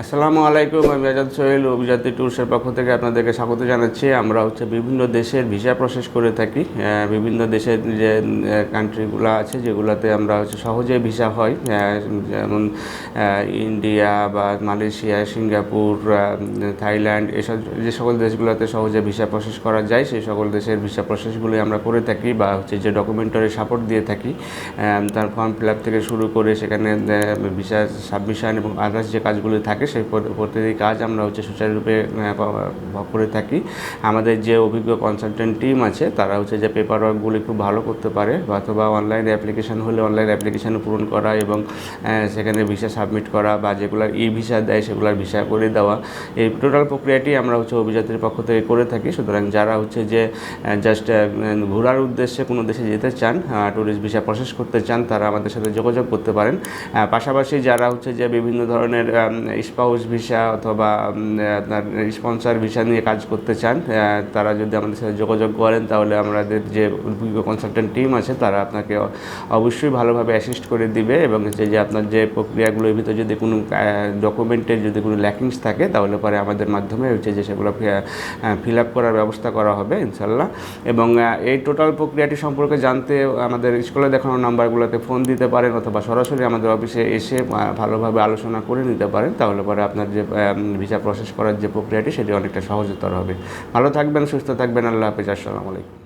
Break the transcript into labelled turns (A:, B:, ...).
A: আসসালামু আলাইকুম, আমি আজাদ সোহেল, অভিজাতি ট্যুরসের পক্ষ থেকে আপনাদেরকে স্বাগত জানাচ্ছি। আমরা হচ্ছে বিভিন্ন দেশের ভিসা প্রসেস করে থাকি। বিভিন্ন দেশের যে কান্ট্রিগুলো আছে, যেগুলোতে আমরা হচ্ছে সহজে ভিসা হয়। যেমন ইন্ডিয়া বা মালয়েশিয়া, সিঙ্গাপুর থাইল্যান্ড, এসব যে সকল দেশগুলোতে সহজে ভিসা প্রসেস করা যায়, সেই সকল দেশের ভিসা প্রসেসগুলি আমরা করে থাকি বা হচ্ছে যে ডকুমেন্টারি সাপোর্ট দিয়ে থাকি। তার ফর্ম ফিল আপ থেকে শুরু করে সেখানে ভিসা সাবমিশন এবং আদার্স যে কাজগুলি থাকে সেই প্রত- প্রতিটি কাজ আমরা হচ্ছে সুচারুরূপে করে থাকি। আমাদের যে অভিজ্ঞ কনসালটেন্ট টিম আছে, তারা হচ্ছে যে পেপার ওয়ার্কগুলি খুব ভালো করতে পারে অথবা অনলাইন অ্যাপ্লিকেশন হলে অনলাইন অ্যাপ্লিকেশন পূরণ করা এবং সেখানে ভিসা সাবমিট করা, বা যেগুলোর ই ভিসা দেয় সেগুলোর ভিসা করে দেওয়া। এই টোটাল প্রক্রিয়াটি আমরা হচ্ছে অভিযাত্রীর পক্ষ থেকে করে থাকি। সুতরাং যারা হচ্ছে যে জাস্ট ঘোরার উদ্দেশ্যে কোনো দেশে যেতে চান ট্যুরিস্ট ভিসা প্রসেস করতে চান, তারা আমাদের সাথে যোগাযোগ করতে পারেন। পাশাপাশি যারা হচ্ছে যে বিভিন্ন ধরনের স্পাউস ভিসা অথবা আপনার স্পন্সর ভিসা নিয়ে কাজ করতে চান তারা যদি আমাদের সাথে যোগাযোগ করেন, তাহলে আমাদের যে অভিজ্ঞ কনসালটেন্ট টিম আছে, তারা আপনাকে অবশ্যই ভালোভাবে অ্যাসিস্ট করে দিবে এবং হচ্ছে যে আপনার যে প্রক্রিয়াগুলোর ভিতরে যদি কোনো ডকুমেন্টের যদি কোনো ল্যাকিংস থাকে, তাহলে পরে আমাদের মাধ্যমে হচ্ছে যে সেগুলো ফিল আপ করার ব্যবস্থা করা হবে ইনশাল্লাহ এবং এই টোটাল প্রক্রিয়াটি সম্পর্কে জানতে আমাদের স্কুলে দেখানো নাম্বারগুলোতে ফোন দিতে পারেন, অথবা সরাসরি আমাদের অফিসে এসে ভালোভাবে আলোচনা করে নিতে পারেন তাহলে পরে আপনার যে ভিসা প্রসেস করার যে প্রক্রিয়াটি সেটি অনেকটা সহজতর হবে। ভালো থাকবেন, সুস্থ থাকবেন, আল্লাহ হাফিজ, আসসালামু আলাইকুম।